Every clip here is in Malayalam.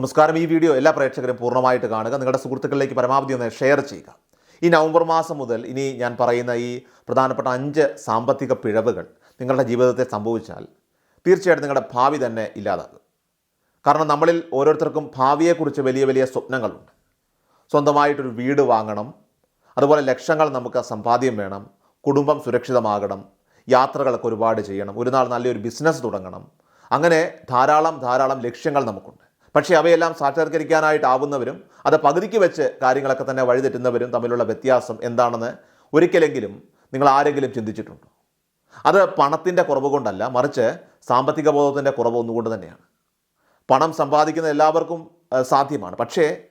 നമസ്കാരം. ഈ വീഡിയോ എല്ലാ പ്രേക്ഷകരും പൂർണമായിട്ട് കാണുക. നിങ്ങളുടെ സുഹൃത്തുക്കളിലേക്ക് പരമാവധി ഒന്ന് ഷെയർ ചെയ്യുക. ഈ നവംബർ മാസം മുതൽ ഇനി ഞാൻ പറയുന്ന ഈ പ്രധാനപ്പെട്ട അഞ്ച് സാമ്പത്തിക പിഴവുകൾ നിങ്ങളുടെ ജീവിതത്തെ സംഭവിച്ചാൽ തീർച്ചയായിട്ടും നിങ്ങളുടെ ഭാവി തന്നെ ഇല്ലാതാകും. കാരണം നമ്മളിൽ ഓരോരുത്തർക്കും ഭാവിയെക്കുറിച്ച് വലിയ വലിയ സ്വപ്നങ്ങളുണ്ട്. സ്വന്തമായിട്ടൊരു വീട് വാങ്ങണം. അതുപോലെ ലക്ഷങ്ങൾ നമുക്ക് സമ്പാദ്യം വേണം. കുടുംബം സുരക്ഷിതമാകണം. യാത്രകളൊക്കെ ഒരുപാട് ചെയ്യണം. ഒരു നാൾ നല്ലൊരു ബിസിനസ് തുടങ്ങണം. അങ്ങനെ ധാരാളം ധാരാളം ലക്ഷ്യങ്ങൾ നമുക്കുണ്ട്. പക്ഷേ അവയെല്ലാം സാക്ഷാത്കരിക്കാനായിട്ടാവുന്നവരും അത് പകുതിക്ക് വെച്ച് കാര്യങ്ങളൊക്കെ തന്നെ വഴിതെറ്റുന്നവരും തമ്മിലുള്ള വ്യത്യാസം എന്താണെന്ന് ഒരിക്കലെങ്കിലും നിങ്ങൾ ആരെങ്കിലും ചിന്തിച്ചിട്ടുണ്ടോ? അത് പണത്തിന്റെ കുറവ് കൊണ്ടല്ല മറിച്ച് സാമ്പത്തിക ബോധത്തിന്റെ കുറവ് ഒന്നുകൊണ്ട് തന്നെയാണ്. പണം സമ്പാദിക്കുന്ന എല്ലാവർക്കും സാധ്യമാണ്. പക്ഷേ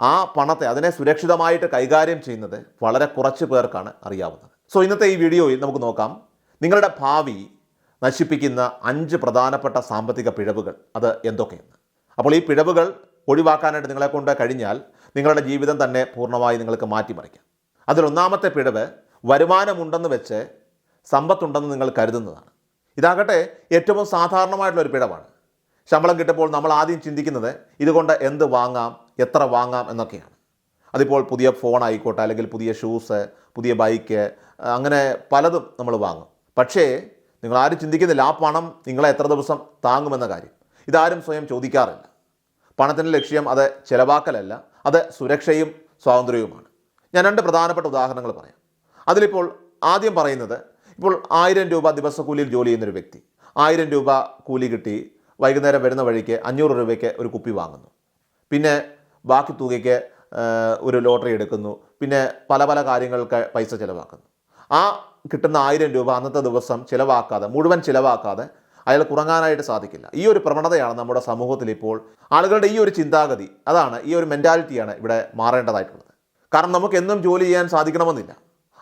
ആ പണത്തെ അതിനെ സുരക്ഷിതമായിട്ട് കൈകാര്യം ചെയ്യുന്നത് വളരെ കുറച്ച് പേർക്കാണ് അറിയാവുന്നത്. സോ ഇന്നത്തെ ഈ വീഡിയോയിൽ നമുക്ക് നോക്കാം. നിങ്ങളുടെ ഭാവി നശിപ്പിക്കുന്ന അഞ്ച് പ്രധാനപ്പെട്ട സാമ്പത്തിക പിഴവുകൾ അത് എന്തൊക്കെയെന്ന്. അപ്പോൾ ഈ പിഴവുകൾ ഒഴിവാക്കാനായിട്ട് നിങ്ങളെ കൊണ്ട് കഴിഞ്ഞാൽ നിങ്ങളുടെ ജീവിതം തന്നെ പൂർണമായി നിങ്ങൾക്ക് മാറ്റിമറിക്കാം. അതിലൊന്നാമത്തെ പിഴവ് വരുമാനമുണ്ടെന്ന് വെച്ച് സമ്പത്തുണ്ടെന്ന് നിങ്ങൾ കരുതുന്നതാണ്. ഇതാകട്ടെ ഏറ്റവും സാധാരണമായിട്ടുള്ള ഒരു പിഴവാണ്. ശമ്പളം കിട്ടുമ്പോൾ നമ്മൾ ആദ്യം ചിന്തിക്കുന്നത് ഇതുകൊണ്ട് എന്ത് വാങ്ങാം എത്ര വാങ്ങാം എന്നൊക്കെയാണ്. അതിപ്പോൾ പുതിയ ഫോൺ ആയിക്കോട്ടെ അല്ലെങ്കിൽ പുതിയ ഷൂസ് പുതിയ ബൈക്ക് അങ്ങനെ പലതും നമ്മൾ വാങ്ങും. പക്ഷേ നിങ്ങൾ ആരും ചിന്തിക്കുന്നില്ല ആ പണം നിങ്ങളെ എത്ര ദിവസം താങ്ങുമെന്ന കാര്യം. ഇതാരും സ്വയം ചോദിക്കാറില്ല. പണത്തിന്റെ ലക്ഷ്യം അത് ചിലവാക്കലല്ല അത് സുരക്ഷയും സ്വാതന്ത്ര്യവുമാണ്. ഞാൻ രണ്ട് പ്രധാനപ്പെട്ട ഉദാഹരണങ്ങൾ പറയാം. അതിലിപ്പോൾ ആദ്യം പറയുന്നത് ഇപ്പോൾ ആയിരം രൂപ ദിവസക്കൂലിയിൽ ജോലി ചെയ്യുന്നൊരു വ്യക്തി ആയിരം രൂപ കൂലി കിട്ടി വൈകുന്നേരം വരുന്ന വഴിക്ക് അഞ്ഞൂറ് രൂപയ്ക്ക് ഒരു കുപ്പി വാങ്ങുന്നു. പിന്നെ ബാക്കി തുകയ്ക്ക് ഒരു ലോട്ടറി എടുക്കുന്നു. പിന്നെ പല പല കാര്യങ്ങൾക്ക് പൈസ ചിലവാക്കുന്നു. ആ കിട്ടുന്ന ആയിരം രൂപ അന്നത്തെ ദിവസം ചിലവാക്കാതെ മുഴുവൻ ചിലവാക്കാതെ അയാൾ കുറങ്ങാനായിട്ട് സാധിക്കില്ല. ഈ ഒരു പ്രവണതയാണ് നമ്മുടെ സമൂഹത്തിൽ ഇപ്പോൾ ആളുകളുടെ ഈ ഒരു ചിന്താഗതി. അതാണ് ഈ ഒരു മെന്റാലിറ്റിയാണ് ഇവിടെ മാറേണ്ടതായിട്ടുള്ളത്. കാരണം നമുക്ക് എന്നും ജോലി ചെയ്യാൻ സാധിക്കണമെന്നില്ല.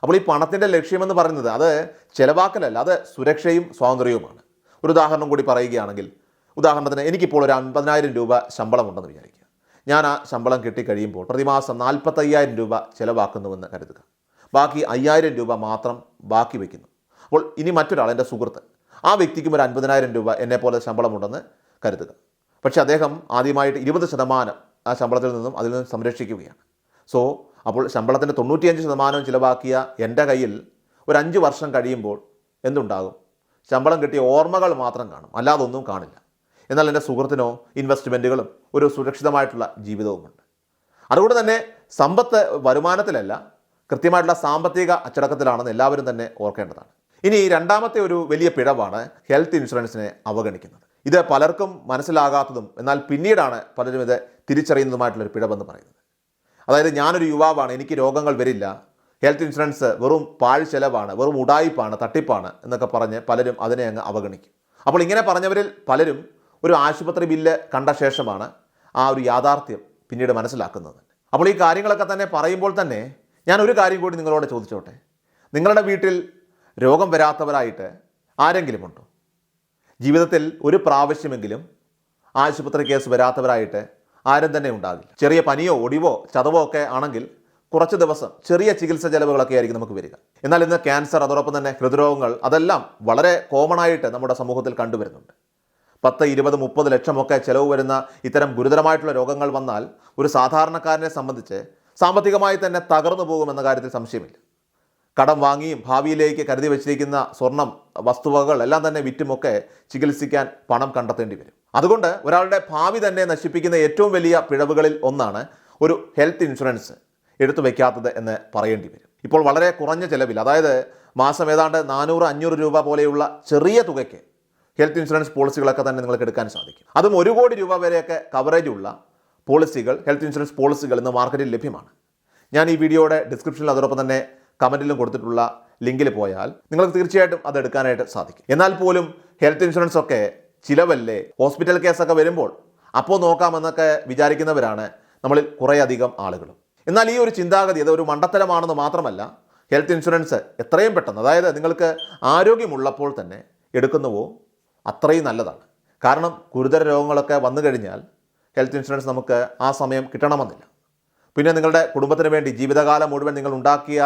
അപ്പോൾ ഈ പണത്തിന്റെ ലക്ഷ്യമെന്ന് പറയുന്നത് അത് ചിലവാക്കലല്ല അത് സുരക്ഷയും സ്വാതന്ത്ര്യവുമാണ്. ഒരു ഉദാഹരണം കൂടി പറയുകയാണെങ്കിൽ ഉദാഹരണത്തിന് എനിക്കിപ്പോൾ ഒരു അൻപതിനായിരം രൂപ ശമ്പളമുണ്ടെന്ന് വിചാരിക്കുക. ഞാൻ ആ ശമ്പളം കിട്ടിക്കഴിയുമ്പോൾ പ്രതിമാസം നാൽപ്പത്തയ്യായിരം രൂപ ചിലവാക്കുന്നുവെന്ന് കരുതുക. ബാക്കി അയ്യായിരം രൂപ മാത്രം ബാക്കി വയ്ക്കുന്നു. അപ്പോൾ ഇനി മറ്റൊരാൾ എന്റെ സുഹൃത്ത് ആ വ്യക്തിക്കും ഒരു അൻപതിനായിരം രൂപ എന്നെപ്പോലെ ശമ്പളമുണ്ടെന്ന് കരുതുക. പക്ഷേ അദ്ദേഹം ആദ്യമായിട്ട് ഇരുപത് ശതമാനം ആ ശമ്പളത്തിൽ നിന്നും അതിൽ നിന്നും സംരക്ഷിക്കുകയാണ്. സോ അപ്പോൾ ശമ്പളത്തിന്റെ തൊണ്ണൂറ്റിയഞ്ച് ശതമാനം ചിലവാക്കിയ എന്റെ കയ്യിൽ ഒരു അഞ്ച് വർഷം കഴിയുമ്പോൾ എന്തുണ്ടാകും? ശമ്പളം കിട്ടിയ ഓർമ്മകൾ മാത്രം കാണും. അല്ലാതെ ഒന്നും കാണില്ല. എന്നാൽ എന്റെ സുഹൃത്തിനോ ഇൻവെസ്റ്റ്മെന്റുകളും ഒരു സുരക്ഷിതമായിട്ടുള്ള ജീവിതവുമുണ്ട്. അതുകൊണ്ട് തന്നെ സമ്പത്ത് വരുമാനത്തിലല്ല കൃത്യമായിട്ടുള്ള സാമ്പത്തിക അച്ചടക്കത്തിലാണെന്ന് എല്ലാവരും തന്നെ ഓർക്കേണ്ടതാണ്. ഇനി രണ്ടാമത്തെ ഒരു വലിയ പിഴവാണ് ഹെൽത്ത് ഇൻഷുറൻസിനെ അവഗണിക്കുന്നത്. ഇത് പലർക്കും മനസ്സിലാകാത്തതും എന്നാൽ പിന്നീടാണ് പലരും ഇത് തിരിച്ചറിയുന്നതുമായിട്ടുള്ളൊരു പിഴവെന്ന് പറയുന്നത്. അതായത് ഞാനൊരു യുവാവാണ് എനിക്ക് രോഗങ്ങൾ വരില്ല ഹെൽത്ത് ഇൻഷുറൻസ് വെറും പാഴ് ചെലവാണ് വെറും ഉടായിപ്പാണ് തട്ടിപ്പാണ് എന്നൊക്കെ പറഞ്ഞ് പലരും അതിനെ അങ്ങ് അവഗണിക്കും. അപ്പോൾ ഇങ്ങനെ പറഞ്ഞവരിൽ പലരും ഒരു ആശുപത്രി ബില്ല് കണ്ട ശേഷമാണ് ആ ഒരു യാഥാർത്ഥ്യം പിന്നീട് മനസ്സിലാക്കുന്നത്. അപ്പോൾ ഈ കാര്യങ്ങളൊക്കെ തന്നെ പറയുമ്പോൾ തന്നെ ഞാൻ ഒരു കാര്യം കൂടി നിങ്ങളോട് ചോദിച്ചോട്ടെ? നിങ്ങളുടെ വീട്ടിൽ രോഗം വരാത്തവരായിട്ട് ആരെങ്കിലും ഉണ്ടോ ജീവിതത്തിൽ ഒരു പ്രാവശ്യമെങ്കിലും ആശുപത്രി കേസ് വരാത്തവരായിട്ട് ആരും തന്നെ ഉണ്ടാകില്ല ചെറിയ പനിയോ ഒടിവോ ചതവോ ഒക്കെ ആണെങ്കിൽ കുറച്ച് ദിവസം ചെറിയ ചികിത്സ ചെലവുകളൊക്കെ ആയിരിക്കും നമുക്ക് വരിക. എന്നാൽ ഇന്ന് ക്യാൻസർ അതോടൊപ്പം തന്നെ ഹൃദ്രോഗങ്ങൾ അതെല്ലാം വളരെ കോമൺ ആയിട്ട് നമ്മുടെ സമൂഹത്തിൽ കണ്ടുവരുന്നുണ്ട്. പത്ത് ഇരുപത് മുപ്പത് ലക്ഷമൊക്കെ ചിലവ് വരുന്ന ഇത്തരം ഗുരുതരമായിട്ടുള്ള രോഗങ്ങൾ വന്നാൽ ഒരു സാധാരണക്കാരനെ സംബന്ധിച്ച് സാമ്പത്തികമായി തന്നെ തകർന്നു പോകുമെന്ന കാര്യത്തിൽ സംശയമില്ല. കടം വാങ്ങിയും ഭാവിയിലേക്ക് കരുതി വച്ചിരിക്കുന്ന സ്വർണം വസ്തുവകകൾ എല്ലാം തന്നെ വിറ്റുമൊക്കെ ചികിത്സിക്കാൻ പണം കണ്ടെത്തേണ്ടി വരും. അതുകൊണ്ട് ഒരാളുടെ ഭാവി തന്നെ നശിപ്പിക്കുന്ന ഏറ്റവും വലിയ പിഴവുകളിൽ ഒന്നാണ് ഒരു ഹെൽത്ത് ഇൻഷുറൻസ് എടുത്തു വയ്ക്കാത്തത് എന്ന് പറയേണ്ടി വരും. ഇപ്പോൾ വളരെ കുറഞ്ഞ ചിലവിൽ അതായത് മാസം ഏതാണ്ട് നാനൂറ് അഞ്ഞൂറ് രൂപ പോലെയുള്ള ചെറിയ തുകയ്ക്ക് ഹെൽത്ത് ഇൻഷുറൻസ് പോളിസികളൊക്കെ തന്നെ നിങ്ങൾക്ക് എടുക്കാൻ സാധിക്കും. അതും ഒരു കോടി രൂപ വരെയൊക്കെ കവറേജ് ഉള്ള പോളിസികൾ ഹെൽത്ത് ഇൻഷുറൻസ് പോളിസികൾ ഇന്ന് മാർക്കറ്റിൽ ലഭ്യമാണ്. ഞാൻ ഈ വീഡിയോയുടെ ഡിസ്ക്രിപ്ഷനിൽ അതോടൊപ്പം തന്നെ കമന്റിലും കൊടുത്തിട്ടുള്ള ലിങ്കിൽ പോയാൽ നിങ്ങൾക്ക് തീർച്ചയായിട്ടും അത് എടുക്കാനായിട്ട് സാധിക്കും. എന്നാൽ പോലും ഹെൽത്ത് ഇൻഷുറൻസ് ഒക്കെ ചിലവല്ലേ ഹോസ്പിറ്റൽ കേസൊക്കെ വരുമ്പോൾ? അപ്പോൾ നോക്കാമെന്നൊക്കെ വിചാരിക്കുന്നവരാണ് നമ്മളിൽ കുറേയധികം ആളുകളും. എന്നാൽ ഈ ഒരു ചിന്താഗതി അത് ഒരു മണ്ടത്തരമാണെന്ന് മാത്രമല്ല ഹെൽത്ത് ഇൻഷുറൻസ് എത്രയും പെട്ടെന്ന് അതായത് നിങ്ങൾക്ക് ആരോഗ്യമുള്ളപ്പോൾ തന്നെ എടുക്കുന്നുവോ അത്രയും നല്ലതാണ്. കാരണം ഗുരുതര രോഗങ്ങളൊക്കെ വന്നു കഴിഞ്ഞാൽ ഹെൽത്ത് ഇൻഷുറൻസ് നമുക്ക് ആ സമയം കിട്ടണമെന്നില്ല. പിന്നെ നിങ്ങളുടെ കുടുംബത്തിന് വേണ്ടി ജീവിതകാലം മുഴുവൻ നിങ്ങൾ ഉണ്ടാക്കിയ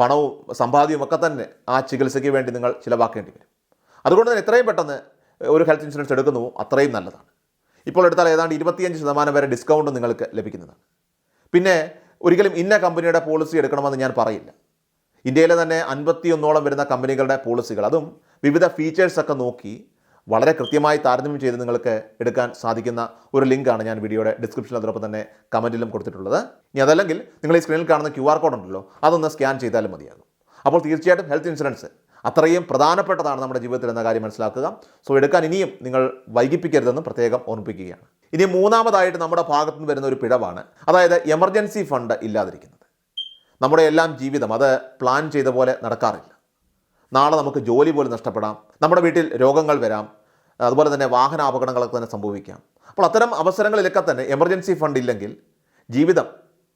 പണവും സമ്പാദ്യവും ഒക്കെ തന്നെ ആ ചികിത്സയ്ക്ക് വേണ്ടി നിങ്ങൾ ചിലവാക്കേണ്ടി വരും. അതുകൊണ്ട് തന്നെ എത്രയും പെട്ടെന്ന് ഒരു ഹെൽത്ത് ഇൻഷുറൻസ് എടുക്കുന്നു അത്രയും നല്ലതാണ്. ഇപ്പോൾ എടുത്താൽ ഏതാണ്ട് ഇരുപത്തിയഞ്ച് ശതമാനം വരെ ഡിസ്കൗണ്ട് നിങ്ങൾക്ക് ലഭിക്കുന്നതാണ്. പിന്നെ ഒരിക്കലും ഇന്ന കമ്പനിയുടെ പോളിസി എടുക്കണമെന്ന് ഞാൻ പറയില്ല. ഇന്ത്യയിലെ തന്നെ അൻപത്തിയൊന്നോളം വരുന്ന കമ്പനികളുടെ പോളിസികൾ അതും വിവിധ ഫീച്ചേഴ്സൊക്കെ നോക്കി വളരെ കൃത്യമായി താരതമ്യം ചെയ്ത് നിങ്ങൾക്ക് എടുക്കാൻ സാധിക്കുന്ന ഒരു ലിങ്കാണ് ഞാൻ വീഡിയോയുടെ ഡിസ്ക്രിപ്ഷനിൽ അതോടൊപ്പം തന്നെ കമന്റിലും കൊടുത്തിട്ടുള്ളത്. ഇനി അതല്ലെങ്കിൽ നിങ്ങൾ ഈ സ്ക്രീനിൽ കാണുന്ന ക്യു ആർ കോഡ് ഉണ്ടല്ലോ അതൊന്ന് സ്കാൻ ചെയ്താലും മതിയാകും. അപ്പോൾ തീർച്ചയായിട്ടും ഹെൽത്ത് ഇൻഷുറൻസ് അത്രയും പ്രധാനപ്പെട്ടതാണ് നമ്മുടെ ജീവിതത്തിൽ എന്ന കാര്യം മനസ്സിലാക്കുക. സോ എടുക്കാൻ ഇനിയും നിങ്ങൾ വൈകിപ്പിക്കരുതെന്ന് പ്രത്യേകം ഓർമ്മിപ്പിക്കുകയാണ്. ഇനി മൂന്നാമതായിട്ട് നമ്മുടെ ഭാഗത്തു നിന്ന് വരുന്ന ഒരു പിഴവാണ് അതായത് എമർജൻസി ഫണ്ട് ഇല്ലാതിരിക്കുന്നത്. നമ്മുടെ എല്ലാം ജീവിതം അത് പ്ലാൻ ചെയ്ത പോലെ നടക്കാറില്ല. നാളെ നമുക്ക് ജോലി പോലും നഷ്ടപ്പെടാം നമ്മുടെ വീട്ടിൽ രോഗങ്ങൾ വരാം അതുപോലെ തന്നെ വാഹന അപകടങ്ങളൊക്കെ തന്നെ സംഭവിക്കാം. അപ്പോൾ അത്തരം അവസരങ്ങളിലൊക്കെ തന്നെ എമർജൻസി ഫണ്ട് ഇല്ലെങ്കിൽ ജീവിതം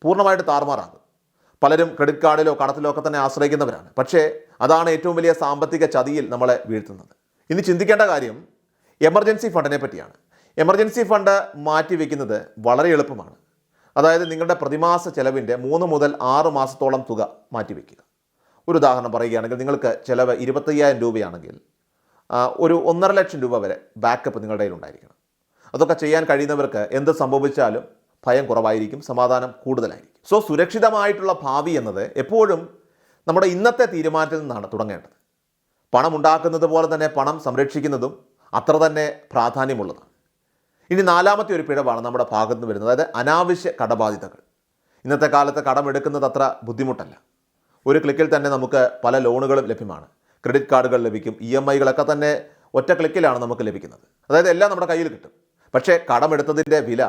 പൂർണമായിട്ട് താറുമാറാകും. പലരും ക്രെഡിറ്റ് കാർഡിലോ കടത്തിലോ ഒക്കെ തന്നെ ആശ്രയിക്കുന്നവരാണ്. പക്ഷേ അതാണ് ഏറ്റവും വലിയ സാമ്പത്തിക ചതിയിൽ നമ്മളെ വീഴ്ത്തുന്നത്. ഇനി ചിന്തിക്കേണ്ട കാര്യം എമർജൻസി ഫണ്ടിനെ പറ്റിയാണ്. എമർജൻസി ഫണ്ട് മാറ്റി വയ്ക്കുന്നത് വളരെ എളുപ്പമാണ്. അതായത് നിങ്ങളുടെ പ്രതിമാസ ചെലവിന്റെ മൂന്ന് മുതൽ ആറ് മാസത്തോളം തുക മാറ്റിവെക്കുക ഒരു ഉദാഹരണം പറയുകയാണെങ്കിൽ നിങ്ങൾക്ക് ചിലവ് ഇരുപത്തയ്യായിരം രൂപയാണെങ്കിൽ ഒരു ഒന്നര ലക്ഷം രൂപ വരെ ബാക്കപ്പ് നിങ്ങളുടെ കയ്യിൽ ഉണ്ടായിരിക്കണം അതൊക്കെ ചെയ്യാൻ കഴിയുന്നവർക്ക് എന്ത് സംഭവിച്ചാലും ഭയം കുറവായിരിക്കും സമാധാനം കൂടുതലായിരിക്കും. സോ സുരക്ഷിതമായിട്ടുള്ള ഭാവി എന്നത് എപ്പോഴും നമ്മുടെ ഇന്നത്തെ തീരുമാനത്തിൽ നിന്നാണ് തുടങ്ങേണ്ടത്. പണം ഉണ്ടാക്കുന്നത് പോലെ തന്നെ പണം സംരക്ഷിക്കുന്നതും അത്ര തന്നെ പ്രാധാന്യമുള്ളതാണ്. ഇനി നാലാമത്തെ ഒരു പിഴവാണ് നമ്മുടെ ഭാഗത്ത് നിന്ന് വരുന്നത്. അതായത് അനാവശ്യ കടബാധ്യതകൾ. ഇന്നത്തെ കാലത്ത് കടമെടുക്കുന്നത് അത്ര ബുദ്ധിമുട്ടല്ല. ഒരു ക്ലിക്കിൽ തന്നെ നമുക്ക് പല ലോണുകളും ലഭ്യമാണ്. ക്രെഡിറ്റ് കാർഡുകൾ ലഭിക്കും ഇ എം ഐകളൊക്കെ തന്നെ ഒറ്റ ക്ലിക്കിലാണ് നമുക്ക് ലഭിക്കുന്നത്. അതായത് എല്ലാം നമ്മുടെ കയ്യിൽ കിട്ടും. പക്ഷേ കടമെടുത്തതിന്റെ വില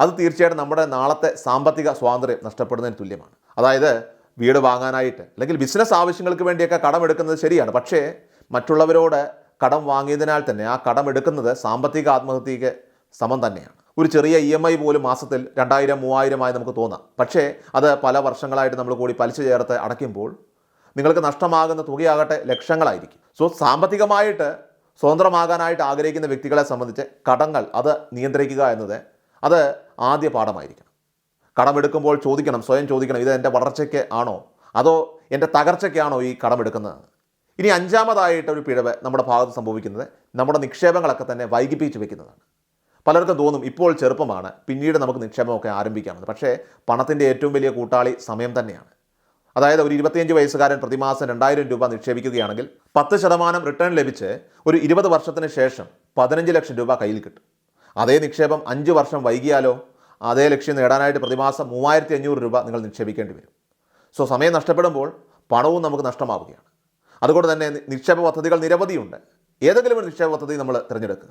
അത് തീർച്ചയായിട്ടും നമ്മുടെ നാളത്തെ സാമ്പത്തിക സ്വാതന്ത്ര്യം നഷ്ടപ്പെടുന്നതിന് തുല്യമാണ്. അതായത് വീട് വാങ്ങാനായിട്ട് അല്ലെങ്കിൽ ബിസിനസ് ആവശ്യങ്ങൾക്ക് വേണ്ടിയൊക്കെ കടമെടുക്കുന്നത് ശരിയാണ്. പക്ഷേ മറ്റുള്ളവരോട് കടം വാങ്ങിയതിനാൽ തന്നെ ആ കടം എടുക്കുന്നത് സാമ്പത്തിക ആത്മഹത്യക്ക് സമം തന്നെയാണ്. ഒരു ചെറിയ ഇ എം ഐ പോലും മാസത്തിൽ രണ്ടായിരം മൂവായിരമായി നമുക്ക് തോന്നാം. പക്ഷേ അത് പല വർഷങ്ങളായിട്ട് നമ്മൾ കൂടി പലിശ ചേർത്ത് അടയ്ക്കുമ്പോൾ നിങ്ങൾക്ക് നഷ്ടമാകുന്ന തുകയാകട്ടെ ലക്ഷങ്ങളായിരിക്കും. സോ സാമ്പത്തികമായിട്ട് സ്വതന്ത്രമാകാനായിട്ട് ആഗ്രഹിക്കുന്ന വ്യക്തികളെ സംബന്ധിച്ച് കടങ്ങൾ അത് നിയന്ത്രിക്കുക എന്നത് അത് ആദ്യ പാഠമായിരിക്കണം. കടമെടുക്കുമ്പോൾ ചോദിക്കണം സ്വയം ചോദിക്കണം ഇത് എന്റെ വളർച്ചയ്ക്ക് ആണോ? അതോ എന്റെ തകർച്ചയ്ക്കാണോ ഈ കടമെടുക്കുന്നത്? ഇനി അഞ്ചാമതായിട്ട് ഒരു പിഴവ് നമ്മുടെ ഭാഗത്ത് സംഭവിക്കുന്നത് നമ്മുടെ നിക്ഷേപങ്ങളൊക്കെ തന്നെ വൈകിപ്പിച്ച് വെക്കുന്നതാണ്. പലർക്കും തോന്നും ഇപ്പോൾ ചെറുപ്പമാണ് പിന്നീട് നമുക്ക് നിക്ഷേപമൊക്കെ ആരംഭിക്കാമെന്ന്. പക്ഷേ പണത്തിന്റെ ഏറ്റവും വലിയ കൂട്ടാളി സമയം തന്നെയാണ്. അതായത് ഒരു ഇരുപത്തിയഞ്ച് വയസ്സുകാരൻ പ്രതിമാസം രണ്ടായിരം രൂപ നിക്ഷേപിക്കുകയാണെങ്കിൽ പത്ത് ശതമാനം റിട്ടേൺ ലഭിച്ച് ഒരു ഇരുപത് വർഷത്തിന് ശേഷം പതിനഞ്ച് ലക്ഷം രൂപ കയ്യിൽ കിട്ടും. അതേ നിക്ഷേപം അഞ്ച് വർഷം വൈകിയാലോ അതേ ലക്ഷ്യം നേടാനായിട്ട് പ്രതിമാസം മൂവായിരത്തി അഞ്ഞൂറ് രൂപ നിങ്ങൾ നിക്ഷേപിക്കേണ്ടി വരും. സോ സമയം നഷ്ടപ്പെടുമ്പോൾ പണവും നമുക്ക് നഷ്ടമാവുകയാണ്. അതുകൊണ്ട് തന്നെ നിക്ഷേപ പദ്ധതികൾ നിരവധിയുണ്ട്. ഏതെങ്കിലും ഒരു നിക്ഷേപ പദ്ധതി നമ്മൾ തിരഞ്ഞെടുക്കുക.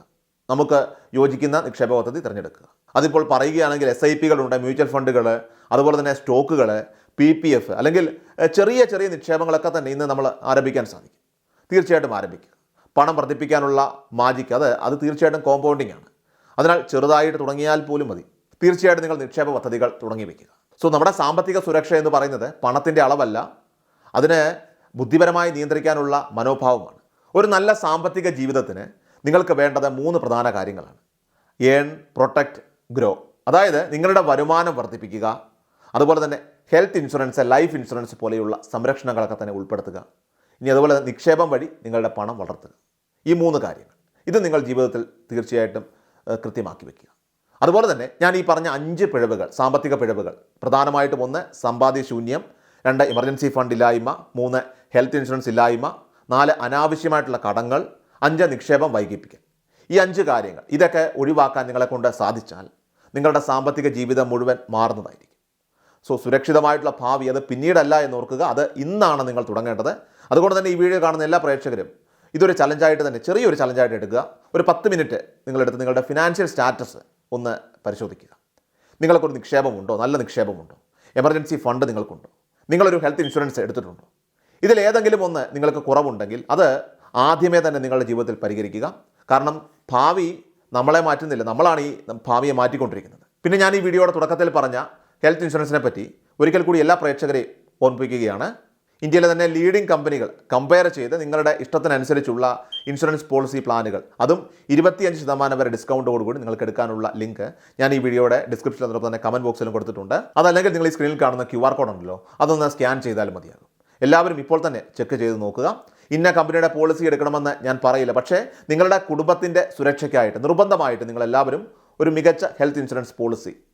നമുക്ക് യോജിക്കുന്ന നിക്ഷേപ പദ്ധതി തിരഞ്ഞെടുക്കുക. അതിപ്പോൾ പറയുകയാണെങ്കിൽ എസ് ഐ പികളുണ്ട് മ്യൂച്വൽ ഫണ്ടുകൾ അതുപോലെ തന്നെ സ്റ്റോക്കുകൾ പി പി എഫ് അല്ലെങ്കിൽ ചെറിയ ചെറിയ നിക്ഷേപങ്ങളൊക്കെ തന്നെ ഇന്ന് നമ്മൾ ആരംഭിക്കാൻ സാധിക്കും. തീർച്ചയായിട്ടും ആരംഭിക്കുക പണം വർദ്ധിപ്പിക്കാനുള്ള മാജിക്ക് അത് അത് തീർച്ചയായിട്ടും കോമ്പൗണ്ടിങ് ആണ്. അതിനാൽ ചെറുതായിട്ട് തുടങ്ങിയാൽ പോലും മതി. തീർച്ചയായിട്ടും നിങ്ങൾ നിക്ഷേപ പദ്ധതികൾ തുടങ്ങി വയ്ക്കുക സോ നമ്മുടെ സാമ്പത്തിക സുരക്ഷ എന്ന് പറയുന്നത് പണത്തിന്റെ അളവല്ല അതിനെ ബുദ്ധിപരമായി നിയന്ത്രിക്കാനുള്ള മനോഭാവമാണ്. ഒരു നല്ല സാമ്പത്തിക ജീവിതത്തിന് നിങ്ങൾക്ക് വേണ്ടത് മൂന്ന് പ്രധാന കാര്യങ്ങളാണ്. ഏൺ പ്രൊട്ടക്റ്റ് ഗ്രോ അതായത് നിങ്ങളുടെ വരുമാനം വർദ്ധിപ്പിക്കുക അതുപോലെ തന്നെ ഹെൽത്ത് ഇൻഷുറൻസ് ലൈഫ് ഇൻഷുറൻസ് പോലെയുള്ള സംരക്ഷണങ്ങളൊക്കെ തന്നെ ഉൾപ്പെടുത്തുക. ഇനി അതുപോലെ നിക്ഷേപം വഴി നിങ്ങളുടെ പണം വളർത്തുക. ഈ മൂന്ന് കാര്യങ്ങൾ. ഇത് നിങ്ങൾ ജീവിതത്തിൽ തീർച്ചയായിട്ടും കൃത്യമാക്കി വയ്ക്കുക അതുപോലെ തന്നെ ഞാൻ ഈ പറഞ്ഞ അഞ്ച് പിഴവുകൾ സാമ്പത്തിക പിഴവുകൾ. പ്രധാനമായിട്ടും ഒന്ന് സമ്പാദ്യ ശൂന്യം. രണ്ട് എമർജൻസി ഫണ്ട് ഇല്ലായ്മ. മൂന്ന് ഹെൽത്ത് ഇൻഷുറൻസ് ഇല്ലായ്മ. നാല് അനാവശ്യമായിട്ടുള്ള കടങ്ങൾ. അഞ്ച് നിക്ഷേപം വൈകിപ്പിക്കൽ. ഈ അഞ്ച് കാര്യങ്ങൾ ഇതൊക്കെ ഒഴിവാക്കാൻ നിങ്ങളെക്കൊണ്ട് സാധിച്ചാൽ നിങ്ങളുടെ സാമ്പത്തിക ജീവിതം മുഴുവൻ മാറുന്നതായിരിക്കും. സോ സുരക്ഷിതമായിട്ടുള്ള ഭാവി അത് പിന്നീടല്ല എന്ന് ഓർക്കുക അത് ഇന്നാണ് നിങ്ങൾ തുടങ്ങേണ്ടത്. അതുകൊണ്ട് തന്നെ ഈ വീഡിയോ കാണുന്ന എല്ലാ പ്രേക്ഷകരും ഇതൊരു ചലഞ്ചായിട്ട് തന്നെ ചെറിയൊരു ചലഞ്ചായിട്ട് എടുക്കുക. ഒരു പത്ത് മിനിറ്റ് നിങ്ങളെടുത്ത് നിങ്ങളുടെ ഫിനാൻഷ്യൽ സ്റ്റാറ്റസ് ഒന്ന് പരിശോധിക്കുക. നിങ്ങൾക്കൊരു നിക്ഷേപമുണ്ടോ? നല്ല നിക്ഷേപമുണ്ടോ? Emergency fund നിങ്ങൾക്കുണ്ടോ? നിങ്ങളൊരു ഹെൽത്ത് ഇൻഷുറൻസ് എടുത്തിട്ടുണ്ടോ? ഇതിലേതെങ്കിലും ഒന്ന് നിങ്ങൾക്ക് കുറവുണ്ടെങ്കിൽ അത് ആദ്യമേ തന്നെ നിങ്ങളുടെ ജീവിതത്തിൽ പരിഹരിക്കുക. കാരണം ഭാവി നമ്മളെ മാറ്റുന്നില്ല. നമ്മളാണ് ഈ ഭാവിയെ മാറ്റിക്കൊണ്ടിരിക്കുന്നത്. പിന്നെ ഞാൻ ഈ വീഡിയോയുടെ തുടക്കത്തിൽ പറഞ്ഞ ഹെൽത്ത് ഇൻഷുറൻസിനെ പറ്റി ഒരിക്കൽ കൂടി എല്ലാ പ്രേക്ഷകരെയും ഓർമ്മിപ്പിക്കുകയാണ്. ഇന്ത്യയിലെ തന്നെ ലീഡിംഗ് കമ്പനികൾ കമ്പയർ ചെയ്ത് നിങ്ങളുടെ ഇഷ്ടത്തിനനുസരിച്ചുള്ള ഇൻഷുറൻസ് പോളിസി പ്ലാനുകൾ അതും ഇരുപത്തിയഞ്ച് ശതമാനം വരെ ഡിസ്കൗണ്ടോടുകൂടി നിങ്ങൾക്ക് എടുക്കാനുള്ള ലിങ്ക് ഞാൻ ഈ വീഡിയോയുടെ ഡിസ്ക്രിപ്ഷനിൽ അതോടൊപ്പം തന്നെ കമന്റ് ബോക്സിലും കൊടുത്തിട്ടുണ്ട്. അതല്ലെങ്കിൽ നിങ്ങൾ ഈ സ്ക്രീനിൽ കാണുന്ന ക്യു ആർ കോഡ് ഉണ്ടല്ലോ അതൊന്ന് സ്കാൻ ചെയ്താൽ മതിയാകും. എല്ലാവരും ഇപ്പോൾ തന്നെ ചെക്ക് ചെയ്ത് നോക്കുക. ഇന്ന കമ്പനിയുടെ പോളിസി എടുക്കണമെന്ന് ഞാൻ പറയില്ല. പക്ഷേ നിങ്ങളുടെ കുടുംബത്തിന്റെ സുരക്ഷയ്ക്കായിട്ട് നിർബന്ധമായിട്ട് നിങ്ങളെല്ലാവരും ഒരു മികച്ച ഹെൽത്ത് ഇൻഷുറൻസ് പോളിസി